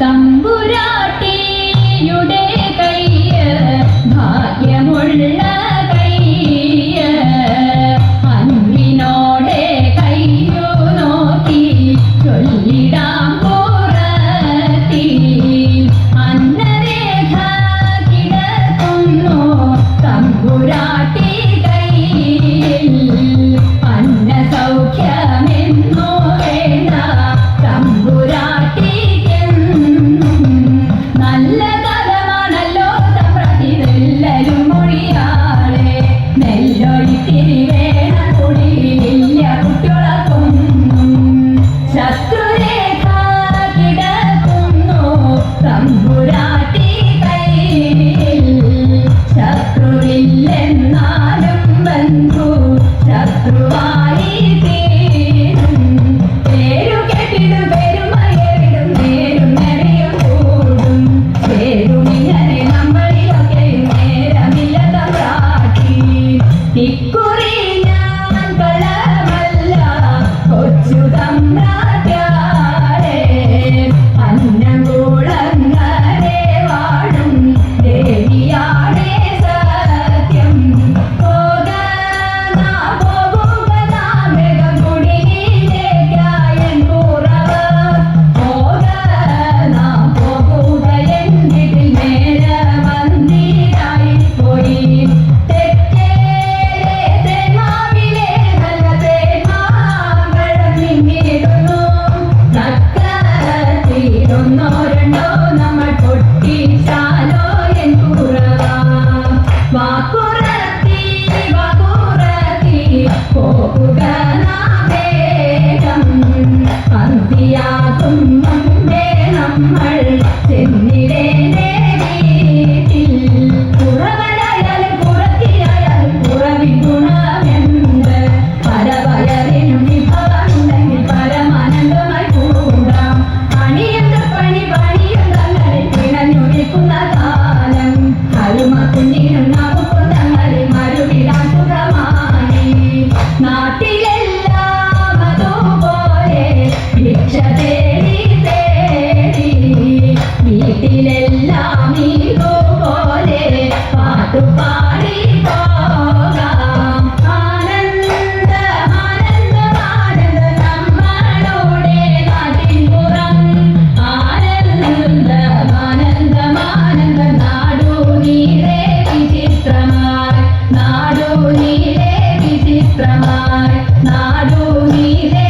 തമ്പുരാട്ടിയുടെ കയ്യ് വീട്ടിലെല്ലാം നീ പോലെ പാട്ടുപാടി நாடோனிலே